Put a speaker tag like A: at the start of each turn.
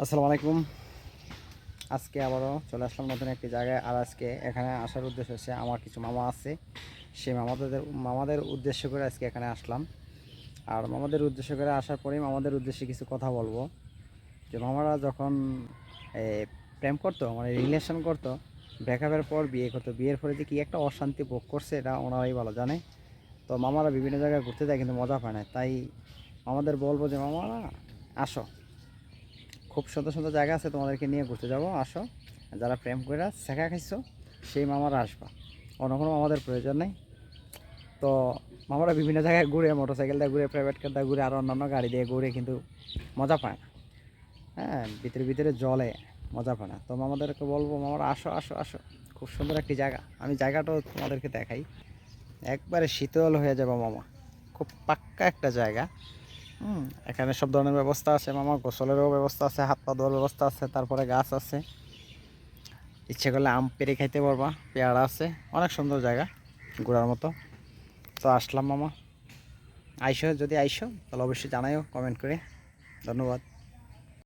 A: আসসালামু আলাইকুম। আজকে আবারও চলে আসলাম নতুন একটি জায়গায়। আর আজকে এখানে আসার উদ্দেশ্য হচ্ছে, আমার কিছু মামা আছে। সেই মামাদের মামাদের উদ্দেশ্য করে আজকে এখানে আসলাম। আর মামাদের উদ্দেশ্য করে আসার পরেই মামাদের উদ্দেশ্যে কিছু কথা বলব। যে মামারা যখন প্রেম করতো মানে রিলেশন করতো ব্রেকআপের পর, বিয়ে করতো, বিয়ের পরে যে কি একটা অশান্তি ভোগ করছে, এটা ওনারাই ভালো জানে। তো মামারা বিভিন্ন জায়গায় ঘুরতে যায়, কিন্তু মজা পায় না। তাই আমাদের বলব যে, মামারা, আসো। খুব সুন্দর সুন্দর জায়গা আছে, তোমাদেরকে নিয়ে ঘুরতে যাব। আসো, যারা প্রেম করে শেখা খাইছো, সেই মামারা আসবা। অন্য কোনো মামাদের প্রয়োজন নেই। তো মামারা বিভিন্ন জায়গায় ঘুরে মোটর সাইকেল দিয়ে ঘুরে প্রাইভেট কার দিয়ে ঘুরে, আর অন্যান্য গাড়ি দিয়ে ঘুরে কিন্তু মজা পায় না। হ্যাঁ ভিতরে ভিতরে জলে মজা পায় না। তো মামাদেরকে বলব, মামারা আসো আসো আসো। খুব সুন্দর একটি জায়গা। আমি জায়গাটাও তোমাদেরকে দেখাই। একবারে শীতল হয়ে যাব মামা। খুব পাক্কা একটা জায়গা। এখানে সব ধরনের ব্যবস্থা আছে, মামা, গোসলেরও ব্যবস্থা আছে হাত পা ধোয়ার ব্যবস্থা আছে, তারপরে গাছ আছে। ইচ্ছে করলে আম পেরে খাইতে পারবা, পেয়ারা আছে, অনেক সুন্দর জায়গা, ঘোরার মতো। তো আসলাম, মামা। আইসো, যদি আইসো, তাহলে অবশ্যই জানাইও কমেন্ট করে। ধন্যবাদ।